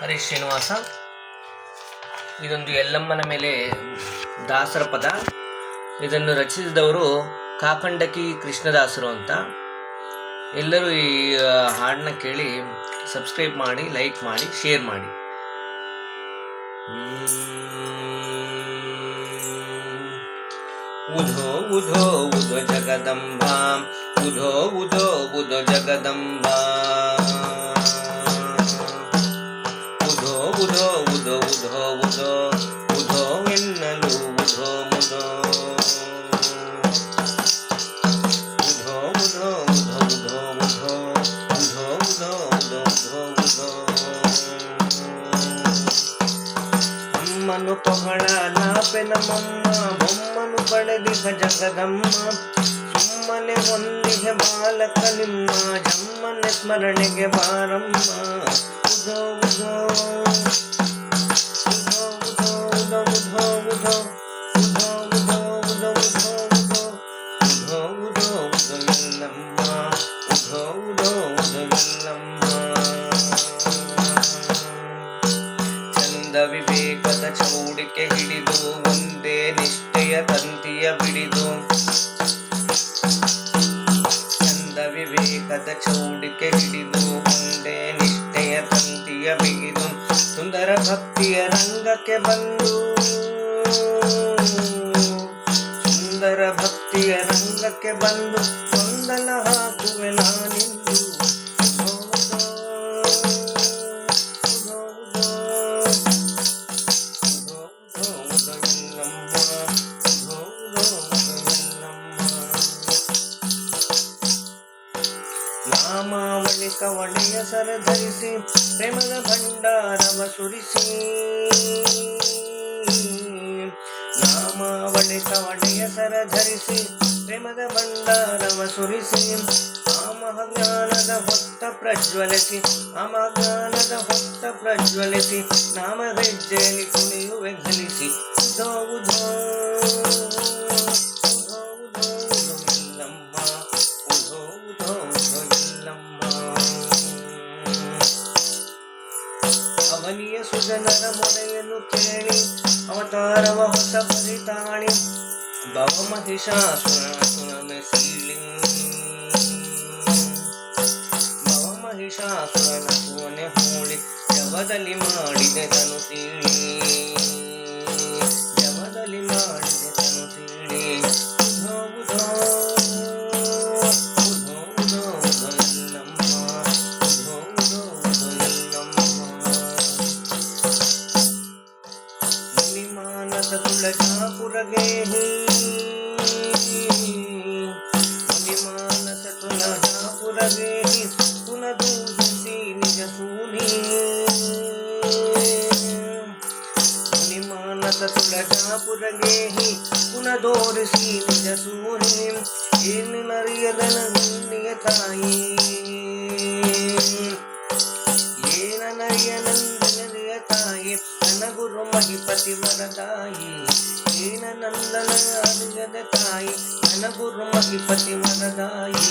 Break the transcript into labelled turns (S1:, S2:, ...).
S1: ಹರೀಶ್ ಶ್ರೀನಿವಾಸ. ಇದೊಂದು ಎಲ್ಲಮ್ಮನ ಮೇಲೆ ದಾಸರ ಪದ. ಇದನ್ನು ರಚಿಸಿದವರು ಕಾಕಂಡಕಿ ಕೃಷ್ಣದಾಸರು ಅಂತ. ಎಲ್ಲರೂ ಈ ಹಾಡನ್ನ ಕೇಳಿ ಸಬ್ಸ್ಕ್ರೈಬ್ ಮಾಡಿ ಲೈಕ್ ಮಾಡಿ ಶೇರ್ ಮಾಡಿ. ಉಧೋ ಉಧೋ ಉಧೋ ಜಗದಂಬಾ. ಉಧೋ ಉಧೋ ಜಗದಂಬಾ. ಅಮ್ಮನು ಪೊಗಳ ನಾಪೆ ನಮ್ಮಮ್ಮ ಬೊಮ್ಮನು ಪಡೆದಿಹ ಜಗದಮ್ಮ ಸುಮ್ಮನೆ ಒಂದಿಗೆ ಬಾಲಕ ನಿಮ್ಮ ಜಮ್ಮನೆ ಸ್ಮರಣೆಗೆ ಬಾರಮ್ಮ ಉಧೋ ಉಧೋ ಉಧೋ ಉಧೋ ಉಧೋ ಉಧೋ ಉಧೋ ಉಧೋ ಉಧೋ ಉಧೋ ಉಧೋ ಉಧೋ ಉಧೋ ಉಧೋ ಉಧೋ ವಿವೇಕದ ಚೌಡಿಕೆ ಹಿಡಿದು ಒಂದೇ ನಿಷ್ಠೆಯ ತಂತಿಯ ಬಿಡಿದು ಚಂದ ವಿವೇಕದ ಚೌಡಿಕೆ ಹಿಡಿದು ಒಂದೇ ನಿಷ್ಠೆಯ ತಂತಿಯ ಬಿಗಿದು ಸುಂದರ ಭಕ್ತಿಯ ರಂಗಕ್ಕೆ ಬಂದು ಸುಂದರ ಭಕ್ತಿಯ ರಂಗಕ್ಕೆ ಬಂದು ಗೊಂದಲ ಹಾಕುವೆ ನಾನಿಂದು ನಾಮಾವಳಿ ಕವಳೆಯ ಸರ ಧರಿಸಿ ಪ್ರೇಮದ ಭಂಡಾರವ ಸುರಿಸಿ ನಾಮಾವಳಿ ಕವಳೆಯ ಸರ ಧರಿಸಿ ಪ್ರೇಮದ ಭಂಡಾರವ ಸುರಿಸಿ ಆಮಜ್ಞಾನದ ಹೊತ್ತ ಪ್ರಜ್ವಲಿಸಿ ಆಮಜ್ಞಾನದ ಹೊತ್ತ ಪ್ರಜ್ವಲಿಸಿ ನಾಮ ಹೆಜ್ಜೆಯಲ್ಲಿ ಕುಣಿಯುವೆ ಘಲಿಸಿ ಉಧೋ ಉಧೋ ಉಧೋ ಅವನಿಯ ಸುಜನರ ಮೊದೆಯನ್ನು ಕೇಳಿ, ಅವತಾರವ ಹೊಸ ಪರಿತಾಳಿ ಭವ ಮಹಿಷಾಸುರನ ಸೀಳಿ ಭವ ಮಹಿಷಾಸುರನ ಸುವನೆ ಹೋಳಿ, ಜವದಲ್ಲಿ ಮಾಡಿದೆ ತನು ಸೀಳಿ, ಜವದಲ್ಲಿ ಮಾಡಿದೆ ತನು रहे अभिमान चतुलहापुर रहे पुनदूसी निज सूनी अभिमान चतुलहापुर रहे पुनदोरसी निज सूनी इन नरियदन नियताई ಏನ ನರಿಯನಂದನ ನಿಯತಾಯಿ ಘನಗುರು ಮಹಿಪತಿ ವರದಾಯಿ ಏನ ನಂದನ ಅನುಜದ ತಾಯಿ ಘನಗುರು ಮಹಿಪತಿ ವರದಾಯಿ